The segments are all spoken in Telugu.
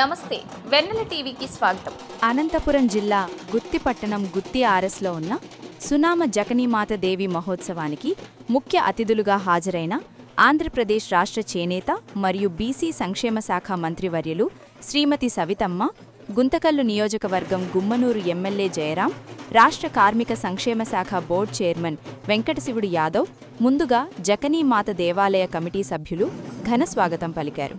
నమస్తే వెన్నెల టీవీకి స్వాగతం. అనంతపురం జిల్లా గుత్తి పట్టణం గుత్తి ఆర్ఎస్లో ఉన్న సునామ జకనీమాత దేవి మహోత్సవానికి ముఖ్య అతిథులుగా హాజరైన ఆంధ్రప్రదేశ్ రాష్ట్ర చేనేత మరియు బీసీ సంక్షేమ శాఖ మంత్రివర్యులు శ్రీమతి సవితమ్మ గుంతకల్లు నియోజకవర్గం గుమ్మనూరు ఎమ్మెల్యే జయరాం రాష్ట్ర కార్మిక సంక్షేమ శాఖ బోర్డు చైర్మన్ వెంకటశివుడు యాదవ్ ముందుగా జకనీమాత దేవాలయ కమిటీ సభ్యులు ఘన స్వాగతం పలికారు.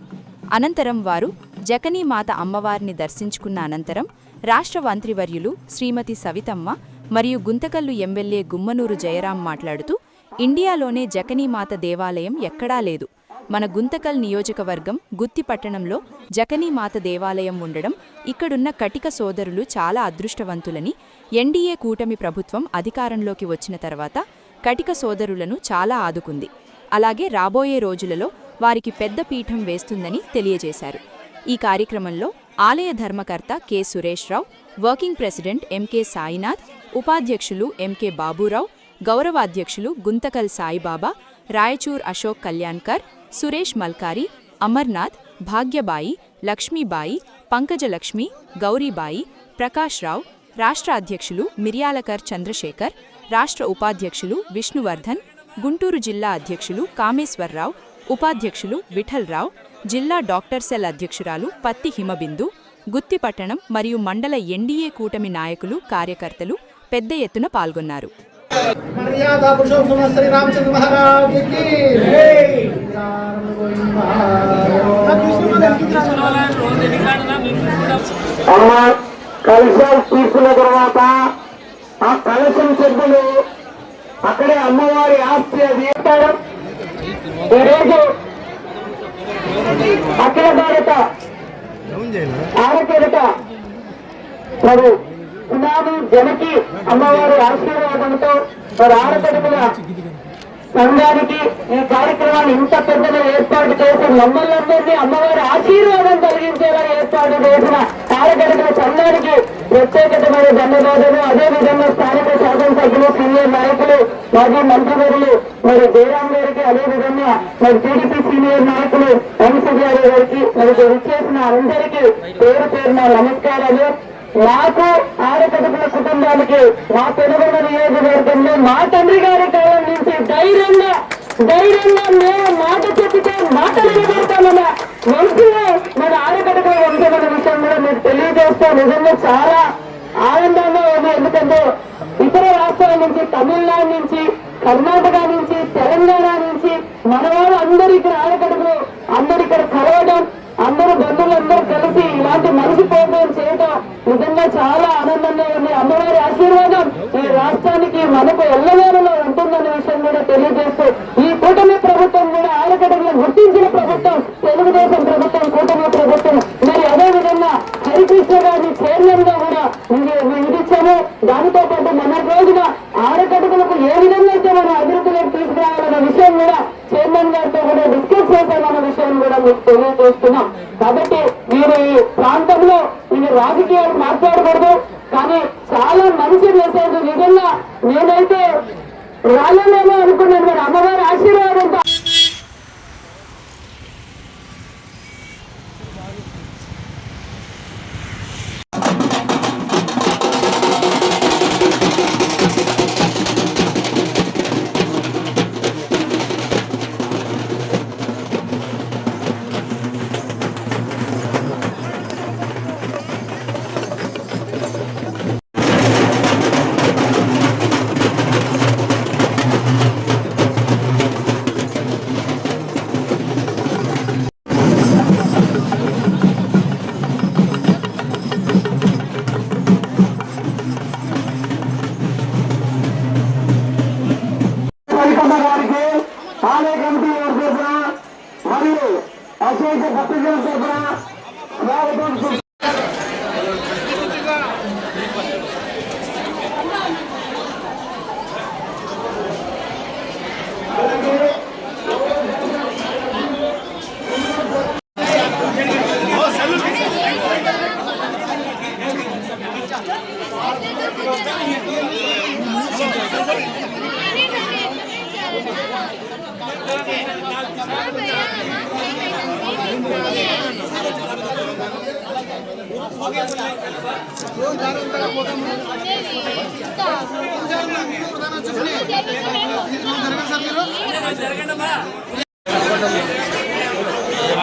అనంతరం వారు జకనీమాత అమ్మవారిని దర్శించుకున్న అనంతరం రాష్ట్ర మంత్రివర్యులు శ్రీమతి సవితమ్మ మరియు గుంతకల్లు ఎమ్మెల్యే గుమ్మనూరు జయరాం మాట్లాడుతూ ఇండియాలోనే జకనీమాత దేవాలయం ఎక్కడా లేదు. మన గుంతకల్ నియోజకవర్గం గుత్తి పట్టణంలో జకనీమాత దేవాలయం ఉండడం ఇక్కడున్న కటిక సోదరులు చాలా అదృష్టవంతులని ఎన్డీఏ కూటమి ప్రభుత్వం అధికారంలోకి వచ్చిన తర్వాత కటిక సోదరులను చాలా ఆదుకుంది. అలాగే రాబోయే రోజులలో వారికి పెద్ద పీఠం వేస్తుందని తెలియజేశారు. ఈ కార్యక్రమంలో ఆలయ ధర్మకర్త K. Suresh Rao working president MK Sainath ఉపాధ్యక్షులు ఎంకే బాబురావు గౌరవాధ్యక్షులు గుంతకల్ సాయిబాబా రాయచూర్ అశోక్ కళ్యాణ్కర్ సురేష్ మల్కారి అమర్నాథ్ భాగ్యబాయి లక్ష్మీబాయి పంకజలక్ష్మి గౌరీబాయి ప్రకాష్ రావు రాష్ట్ర అధ్యక్షులు మిర్యాలకర్ చంద్రశేఖర్ రాష్ట్ర ఉపాధ్యక్షులు విష్ణువర్ధన్ గుంటూరు జిల్లా అధ్యక్షులు కామేశ్వరరావు ఉపాధ్యక్షులు విఠల్రావు జిల్లా డాక్టర్ సెల్ అధ్యక్షురాలు పత్తి హిమబిందు గుత్తిపట్టణం మరియు మండల ఎన్డీఏ కూటమి నాయకులు కార్యకర్తలు పెద్ద ఎత్తున పాల్గొన్నారు. తీసుకున్న తర్వాత ఆ కలశం అక్కడే అమ్మవారి ఆస్తి అది. ఈరోజు అఖిల భారత ఆడపిడట మరి సునామి జనకి అమ్మవారి ఆశీర్వాదంతో మరి ఆడపిడతల సంఘానికి ఈ కార్యక్రమాన్ని ఇంత పెద్దగా ఏర్పాటు చేసిన మమ్మల్ని అమ్మవారి ఆశీర్వాదం కలిగించేలా ఏర్పాటు చేసిన కార్యకర్తల సంఘానికి ప్రత్యేకతమైన ధన్యవాదాలు అదే విధంగా స్థానిక శాసనసభ్యులు సీనియర్ నాయకులు మాజీ మంత్రివర్యులు మరి జయరాం గారికి అదేవిధంగా మరి టీడీపీ సీనియర్ నాయకులు ఎంసీ గారికి మరి విచ్చేసిన అందరికీ పేరు పేరున నమస్కారాలు. నాకు ఆడకడుపుల కుటుంబానికి మా పెనుగొండ నియోజకవర్గంలో మా తండ్రి గారి కాలం నుంచి ధైర్యంగా ధైర్యంగా మేము మాట చెప్పితే మాట నిలబెడతామన్న మంచిగా మన ఆడకడుపుల వంశమైన విషయం కూడా మీకు తెలియజేస్తూ నిజంగా చాలా ఆనందంగా ఉంది. ఎందుకంటే ఇతర రాష్ట్రాల నుంచి తమిళనాడు నుంచి కర్ణాటక నుంచి తెలంగాణ నుంచి మన వాళ్ళు అందరూ ఇక్కడ ఆడకడుపులు అందరు ఇక్కడ కలవడం అందరూ బంధువులందరూ కలిసి ఇలాంటి మనిషి ప్రోగ్రాం చేయడం నిజంగా చాలా ఆనందంగా ఉంది. అమ్మవారి ఆశీర్వాదం ఈ రాష్ట్రానికి మనకు ఎల్లవేళలో ఉంటుందన్న విషయం కూడా తెలియజేస్తూ ఈ కూటమి ప్రభుత్వం కూడా ఆడకడుగులు గుర్తించిన ప్రభుత్వం తెలుగుదేశం ప్రభుత్వం కూటమి ప్రభుత్వం ఏ మనం అభివృద్ధిలోకి తీసుకురావాలన్న విషయం కూడా చైర్మన్ గారితో కూడా డిస్కస్ చేశామన్న విషయం కూడా మీకు తెలియజేస్తున్నాం. కాబట్టి మీరు ఈ ప్రాంతంలో ఇది రాజకీయాలు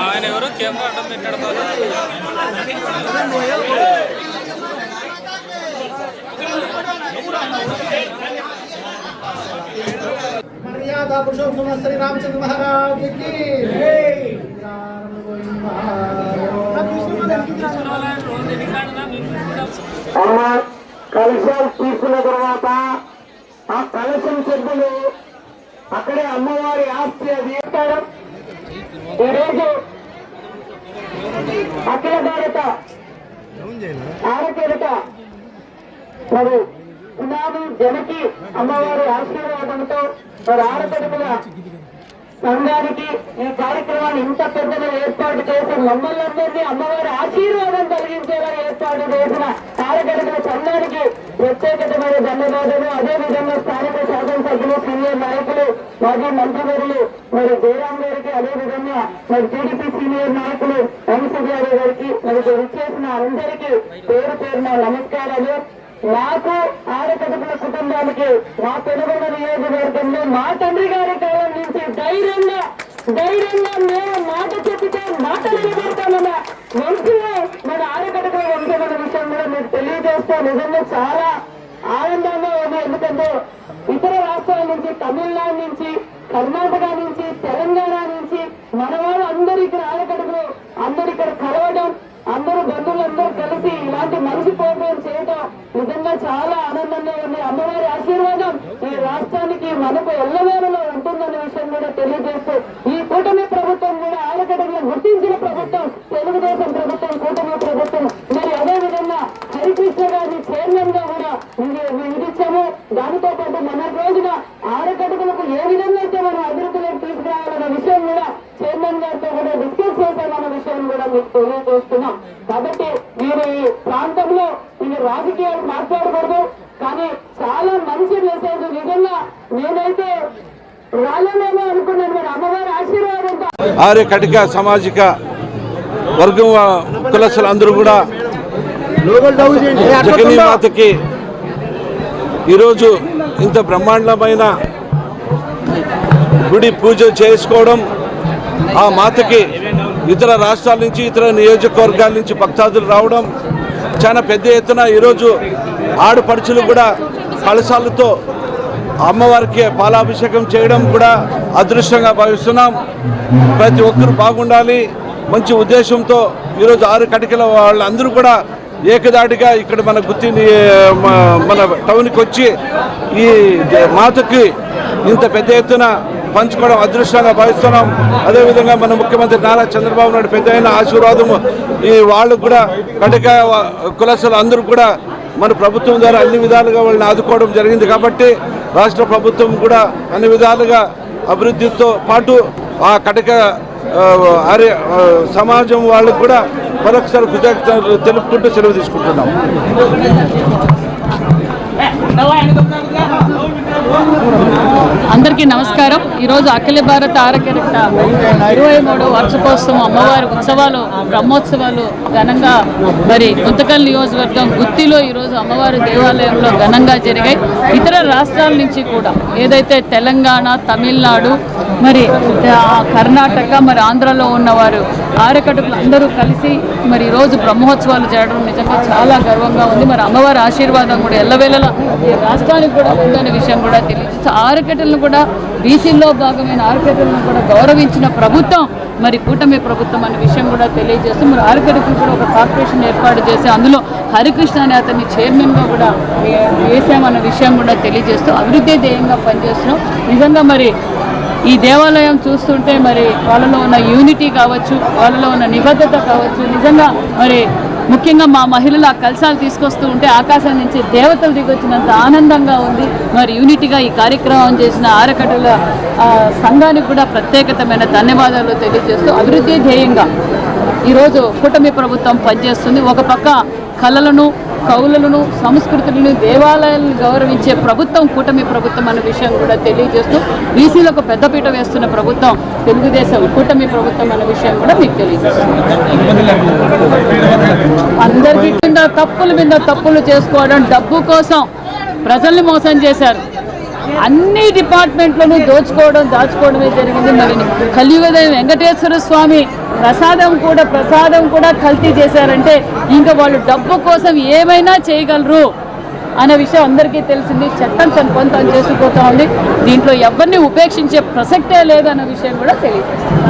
ఆయన ఎవరు? కెమెరా అడ్డం పెట్టాడు మర్యాద పురుషోత్తమ శ్రీ రామచంద్ర అమ్మ కలశాలు తీసుకున్న తర్వాత ఆ కలశం సభ్యులు అక్కడే అమ్మవారి ఆస్తి అది ఇస్తారు ఈరోజు అఖిల భారత ఆరకేరట మరి సునామి జనకి అమ్మవారి ఆశీర్వాదంతో మరి ఆడపడుకుల సంఘానికి ఈ కార్యక్రమాన్ని ఇంత పెద్దగా ఏర్పాటు చేసి మమ్మల్ని అందరినీ అమ్మవారి ఆశీర్వాదం కలిగించేలా ఏర్పాటు చేసిన కార్యకర్తల సంఘానికి ప్రత్యేకతమైన ధన్యవాదాలు. అదే విధంగా స్థానిక శాసనసభ్యులు సీనియర్ నాయకులు మాజీ మంత్రివర్యులు మరి జయరాం గారికి అదే విధంగా మరి టీడీపీ సీనియర్ నాయకులు వంశజారి గారికి మరి విచ్చేసిన అందరికీ పేరు పేరున నమస్కారాలు. నాకు ఆడకడుపుల కుటుంబానికి మా పెనుగొండ నియోజకవర్గంలో మా తండ్రి గారి కాలం నుంచి ధైర్యంగా ధైర్యంగా మేము మాట చెప్పితే మాటలు నిలబెడతామన్న మంచిగా మన ఆడకడుపుల వంశం విషయం కూడా మీకు తెలియజేస్తే నిజంగా చాలా ఆనందంగా ఉంది. ఎందుకంటే ఇతర రాష్ట్రాల నుంచి తమిళనాడు నుంచి కర్ణాటక నుంచి తెలంగాణ నుంచి మన వాళ్ళు అందరు ఇక్కడ ఆడకడుపులు అందరు ఇక్కడ కలవడం అందరూ బంధువులందరూ కలిసి ఇలాంటి మనిషి ప్రోగ్రాం చేయడం నిజంగా చాలా ఆనందంగా ఉంది. అమ్మవారి ఆశీర్వాదం ఈ రాష్ట్రానికి మనకు ఎల్లవే ఉంటుందన్న విషయం కూడా తెలియజేస్తూ ఈ కూటమి ప్రభుత్వం కూడా ఆడకడలను గుర్తించిన ప్రభుత్వం తెలుగుదేశం ప్రభుత్వం కూటమి ప్రభుత్వం మరి అదే విధంగా హరికృష్ణ గారిని చైర్మన్గా కూడా విధించాము దానితో పాటు మన రోజున ఆడకడుగులకు ఏ విధంగా అయితే మనం అభివృద్ధిలోకి తీసుకురావాలన్న విషయం కూడా చైర్మన్ గారితో కూడా డిస్కస్ చేశామన్న విషయం కూడా మీకు తెలియజేస్తున్నాం. కాబట్టి మీరు ఈ ప్రాంతంలో ఇది రాజకీయాలు మాట్లాడకూడదు కానీ చాలా మంచి మెసేజ్ నిజంగా నేనైతే రాలేమేమో అనుకున్నాను. మరి అమ్మవారి ఆశీర్వాదంతో ఆర్య కటిక సామాజిక వర్గం కులస్తులు అందరూ కూడా జగనీ మాతకి ఈరోజు ఇంత బ్రహ్మాండమైన గుడి పూజ చేసుకోవడం ఆ మాతకి ఇతర రాష్ట్రాల నుంచి ఇతర నియోజకవర్గాల నుంచి భక్తాదులు రావడం చాలా పెద్ద ఎత్తున ఈరోజు ఆడపడుచులు కూడా కలశాలతో అమ్మవారికి పాలాభిషేకం చేయడం కూడా అదృష్టంగా భావిస్తున్నాం. ప్రతి ఒక్కరు బాగుండాలి. మంచి ఉద్దేశంతో ఈరోజు ఆరు కటికల వాళ్ళందరూ కూడా ఏకదాటిగా ఇక్కడ మన గుత్తి మన టౌన్కి వచ్చి ఈ మాతకి ఇంత పెద్ద ఎత్తున పంచుకోవడం అదృష్టంగా భావిస్తున్నాం. అదేవిధంగా మన ముఖ్యమంత్రి నారా చంద్రబాబు నాయుడు పెద్ద అయిన ఆశీర్వాదము. ఈ వాళ్ళకు కూడా కటిక కులసలు అందరూ కూడా మన ప్రభుత్వం ద్వారా అన్ని విధాలుగా వాళ్ళని ఆదుకోవడం జరిగింది కాబట్టి రాష్ట్ర ప్రభుత్వం కూడా అన్ని విధాలుగా అభివృద్ధితో పాటు ఆ కటక ఆర్య సమాజం వాళ్ళకు కూడా మరొకసారి కృతజ్ఞతలు తెలుపుకుంటూ సెలవు తీసుకుంటున్నాం. అందరికీ నమస్కారం. ఈరోజు అఖిల భారత ఆరోగ్యరక్త ఇరవై మూడు వార్షికోత్సవం అమ్మవారి ఉత్సవాలు బ్రహ్మోత్సవాలు ఘనంగా మరి గుంతకల్ నియోజకవర్గం గుత్తిలో ఈరోజు అమ్మవారి దేవాలయంలో ఘనంగా జరిగాయి. ఇతర రాష్ట్రాల నుంచి కూడా ఏదైతే తెలంగాణ తమిళనాడు మరి కర్ణాటక మరి ఆంధ్రలో ఉన్నవారు ఆరకటుకులు అందరూ కలిసి మరి ఈరోజు బ్రహ్మోత్సవాలు జరగడం నిజంగా చాలా గర్వంగా ఉంది. మరి అమ్మవారి ఆశీర్వాదం కూడా ఎల్లవేళలా ఈ రాష్ట్రానికి కూడా ఉందనే విషయం కూడా తెలియజేస్తూ ఆరకట్టలను కూడా బీసీల్లో భాగమైన ఆరకట్టలను కూడా గౌరవించిన ప్రభుత్వం మరి కూటమి ప్రభుత్వం అనే విషయం కూడా తెలియజేస్తూ మరి ఆరకట్టకు కూడా ఒక కార్పొరేషన్ ఏర్పాటు చేసి అందులో హరికృష్ణ అనే అతన్ని చైర్మన్గా కూడా వేసామన్న విషయం కూడా తెలియజేస్తూ అభివృద్ధి ధ్యేయంగా పనిచేస్తున్నాం. నిజంగా మరి ఈ దేవాలయం చూస్తుంటే మరి వాళ్ళలో ఉన్న యూనిటీ కావచ్చు వాళ్ళలో ఉన్న నిబద్ధత కావచ్చు నిజంగా మరి ముఖ్యంగా మా మహిళలు ఆ కలశాలు తీసుకొస్తూ ఉంటే ఆకాశం నుంచి దేవతలు దిగొచ్చినంత ఆనందంగా ఉంది. మరి యూనిటీగా ఈ కార్యక్రమం చేసిన ఆరకటుల సంఘానికి కూడా ప్రత్యేకతమైన ధన్యవాదాలు తెలియజేస్తూ అభివృద్ధి ధ్యేయంగా ఈరోజు కూటమి ప్రభుత్వం పనిచేస్తుంది. ఒక పక్క కళలను కౌలలను సంస్కృతులను దేవాలయాలను గౌరవించే ప్రభుత్వం కూటమి ప్రభుత్వం అనే విషయం కూడా తెలియజేస్తూ బీసీలకు పెద్దపీట వేస్తున్న ప్రభుత్వం తెలుగుదేశం కూటమి ప్రభుత్వం అనే విషయం కూడా మీకు తెలియజేస్తుంది. అందరికీ కింద తప్పుల మీద తప్పులు చేసుకోవడం డబ్బు కోసం ప్రజల్ని మోసం చేశారు. అన్ని డిపార్ట్మెంట్లను దోచుకోవడం దాచుకోవడమే జరిగింది. మరి కలియుగదైన వెంకటేశ్వర స్వామి ప్రసాదం కూడా ప్రసాదం కూడా కల్తీ చేశారంటే ఇంకా వాళ్ళు డబ్బు కోసం ఏమైనా చేయగలరు అనే విషయం అందరికీ తెలిసింది. చట్టం తన పని తను చేసుకుపోతా ఉంది. దీంట్లో ఎవరిని ఉపేక్షించే ప్రసక్తే లేదన్న విషయం కూడా తెలియజేస్తుంది.